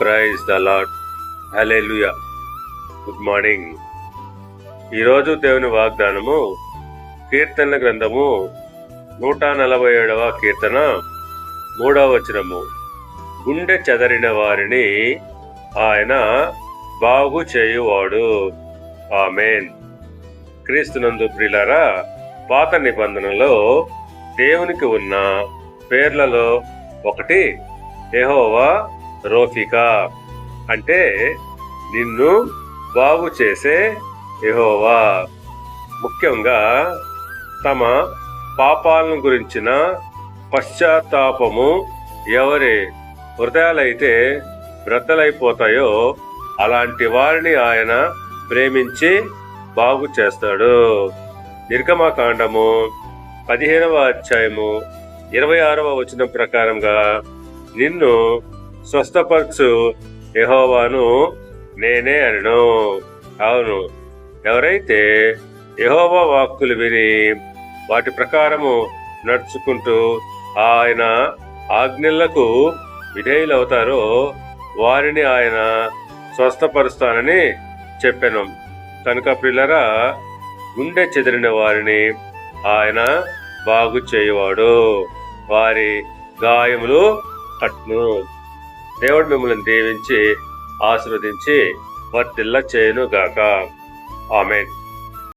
Praise the Lord hallelujah good morning ఈరోజు దేవుని వాగ్దానము కీర్తనల గ్రంథము నూట నలభై ఏడవ కీర్తన మూడవ వచనము. గుండె చెదరిన వారిని ఆయన బాగు చేయువాడు. ఆమెన్. క్రీస్తునందు ప్రిలారా పాత నిబంధనలో దేవునికి ఉన్న పేర్లలో ఒకటి ఏహోవా రోఫికా అంటే నిన్ను బాగు చేసే యహోవా. ముఖ్యంగా తమ పాపాలను గురించిన పశ్చాత్తాపము ఎవరి హృదయాలైతే బ్రద్దలైపోతాయో అలాంటి వారిని ఆయన ప్రేమించి బాగు చేస్తాడు. నిర్గమకాండము పదిహేనవ అధ్యాయము ఇరవై ఆరవ వచనం ప్రకారంగా నిన్ను స్వస్థపరచు యహోవాను నేనే అనను. అవును. ఎవరైతే యహోవా వాక్కులు విని వాటి ప్రకారము నడుచుకుంటూ ఆయన ఆజ్ఞలకు విధేయులవుతారో వారిని ఆయన స్వస్థపరుస్తానని చెప్పాను. కనుక పిల్లరా గుండె చెదిరిన వారిని ఆయన బాగు చేయువాడు వారి గాయములు కట్ను దేవుడు మిమ్మల్ని దీవించి ఆశీర్వదించి వర్తిల్ల చేయను గాక ఆమెన్.